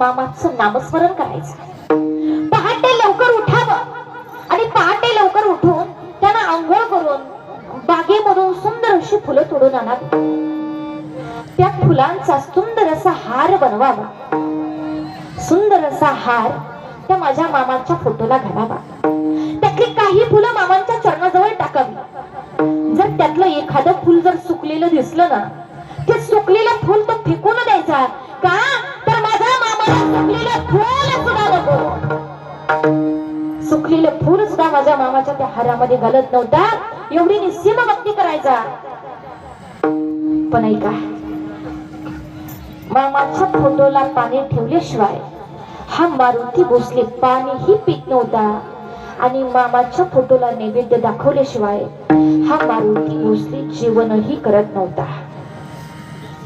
मामाचं नामस्मरण करायचं. पहाटे लवकर उठावं आणि पहाटे लवकर उठून त्यांना आंघोळ करून बागेमधून सुंदर अशी फुलं तोडून आणावी. त्या फुलांचा सुंदर असा हार बनवावा. सुंदर असा हार त्या माझ्या मामाच्या फोटोला घालावा. त्यातली काही फुलं मामांच्या चरणाजवळ टाकावी. जर त्यातलं एखादं फुल जर सुकलेलं दिसलं ना ते सुकलेलं फुल तो फेकून द्यायचा. का? फुल सुद्धा नको. सुकलेलं फुल सुद्धा माझ्या मामाच्या त्या हारामध्ये घालत नव्हता. एवढी निस्सीम भक्ती करायचा. पण ऐका मामाच्या फोटोला पाणी ठेवल्याशिवाय हा मारुती भोसले पाणीही पित नव्हता. आणि मामाच्या फोटोला नैवेद्य दाखवल्याशिवाय हा मारुती भोसले जेवणही करत नव्हता.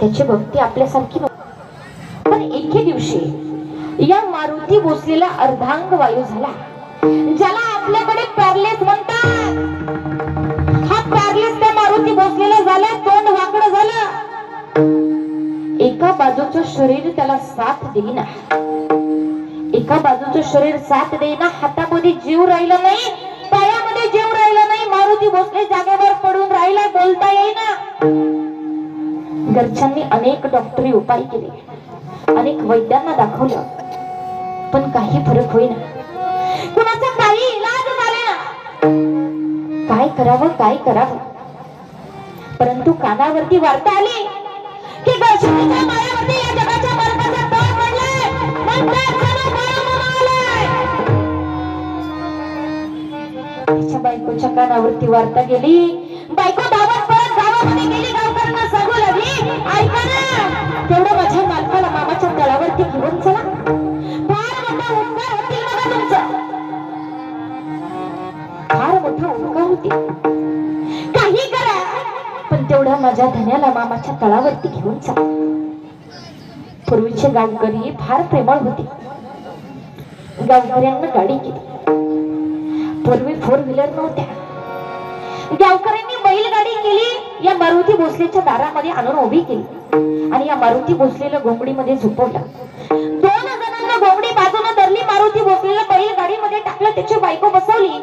त्याची भक्ती आपल्यासारखी नव्हती. पण एके दिवशी या मारुती भोसलेला अर्धांग वायू झाला. ज्याला आपल्याकडे पॅरलेस म्हणतात. हा पॅरलेस त्या मारुती भोसलेला झाला तोंड वाकड झालं. एका बाजूचं शरीर त्याला साथ देईना. एका बाजूचं शरीर साथ देईना हातामध्ये जीव राहिला नाही पायामध्ये जीव राहिला नाही मारुती भोसले जागेवर पडून राहिला बोलता येईना. घरच्यांनी अनेक डॉक्टरी उपाय केले. अनेक वैद्यांना दाखवलं. पण काही फरक होईना. कुणाचा काही इलाज झाला? काय करावं काय करावं? परंतु कानावरती वार्ता आली की गौशाळेच्या मायावरती या जगाच्या मार्गाचा तळ पडलाय. तिच्या बायकोच्या कानावरती वार्ता गेली. बायको धावत परत गावामध्ये गेली. गावकऱ्यांना ऐका ना. तेवढं माझ्या मालकाला मामाच्या तळावरती घेऊन चला. फार मोठा उपकार होतील बघा तुमचा. फार मोठा उपकार होतील. काही करा. पण तेवढ्या माझ्या धन्याला मामाच्या तळावरती घेऊन जा पूर्वीचे गावकरी फार प्रेमळ होते. गावकऱ्यांना गाडी केली. पूर्वी फोर व्हीलर नव्हत्या. गावकऱ्यांनी बैलगाडी केली. या मारुती भोसलेच्या दारामध्ये आणून उभी केली. आणि या मारुती भोसलेला घोंगडीमध्ये झोपवला. दोन जणांना घोंगडी बाजूने धरली मारुती भोसलेला बैलगाडीमध्ये टाकलं त्याची बायको बसवली.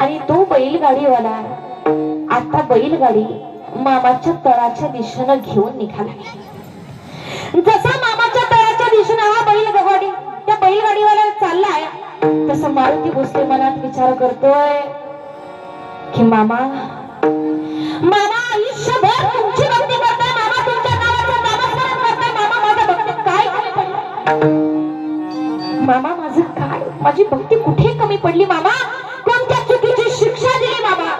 आणि तो बैलगाडीवाला आता बैलगाडी मामाच्या तळाच्या दिशेनं घेऊन निघाला. जसा मामाच्या तळाच्या दिशेनं हा बैलगाडी त्या बैलगाडीवाला चाललाय तसं मारुती भोसले मनात विचार करतोय की मामा मामा मामा माझं काय माझी भक्ती कुठे कमी पडली मामा? कोणत्या चुकीची शिक्षा दिली मामा?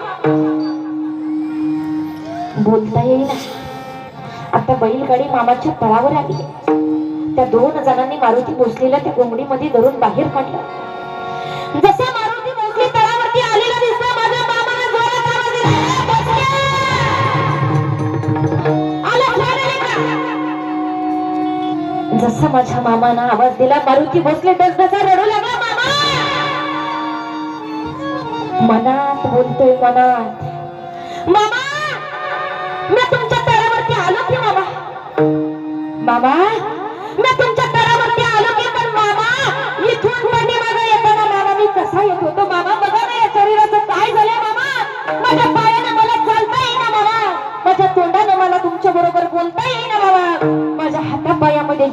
बोलता येईना आता बैलगाडी मामाच्या तळावर आली. त्या दोन जणांनी मारुती भोसलेला त्या कोंबडीमध्ये धरून बाहेर काढलं. जसा असं माझ्या मामानं आवाज दिला. मारुती भोसले डसडसा रडू लागला मामा! मनात बोलतोय मनात. मामा मी तुमच्या तळावरती आलो की मामा. मामा मी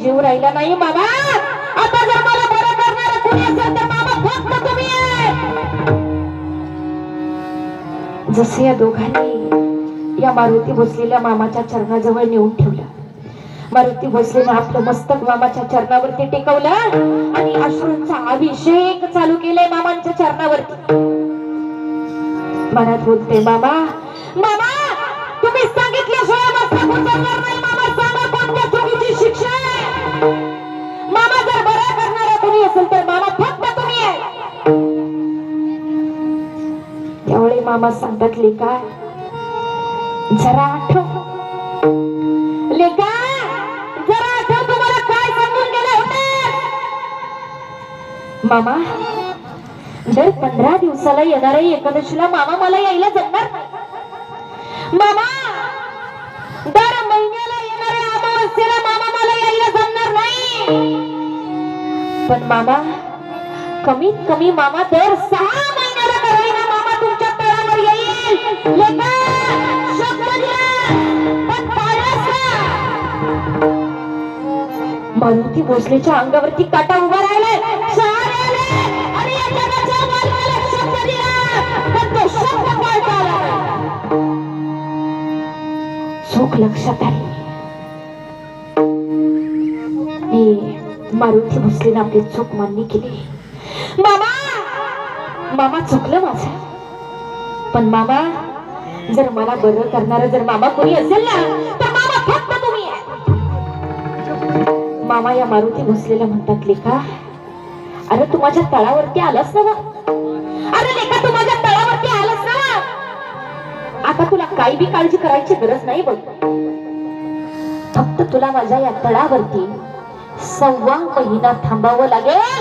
जीव राहिला नाही मामा. आता जर मला बरं करणार कुणी असेल तर मामा फक्त तुम्ही जसे या दोघांनी या मारुती भोसलेल्या मामाच्या चरणाजवळ नेऊन ठेवलं. मारुती भोसलेनं आपलं मस्तक मामाच्या चरणावरती टेकवलं आणि अश्रूंचा अभिषेक चालू केलाय मामांच्या चरणावरती. मनात बोलते मामा मामा तुम्ही सांगितल्याशिवाय मस्तक उचलणार असेल तर मामा फक्त तुम्ही आहे. त्यावेळी मामा सांगतात लेखा जरा आठव. लेखा जरा आठव तुम्हाला काय सांगून गेले होते. मामा दर पंधरा दिवसाला येणाऱ्या एकादशीला मामा मला यायला जमणार नाही. मामा दर महिन्याला येणाऱ्या अमावस्येला पण मामा कमीत कमी मामा दर सहा महिन्याला करायला मामा तुमच्या तळावर येईल. लेका, शब्द दिला, पण मारुती भोसलेच्या अंगावरती काटा उभा राहिलाय. सहारे लक्षात आली. मारुती भोसलेनं आपली चूक मान्य केली. मामा! मामा चुकलं माझं. पण मामा जर मला बरं करणार जर मामा कोणी असेल ना तर मामा फक्त तुम्ही मामा या मारुती भोसलेला म्हणतात लेखा अरे तू माझ्या तळावरती आलास ना अरे लेखा तू माझ्या तळावरती आलास ना आता तुला काही बी काळजी करायची गरज नाही बघ. फक्त तुला माझ्या या तळावरती सव्वा महिना थांबावं लागेल.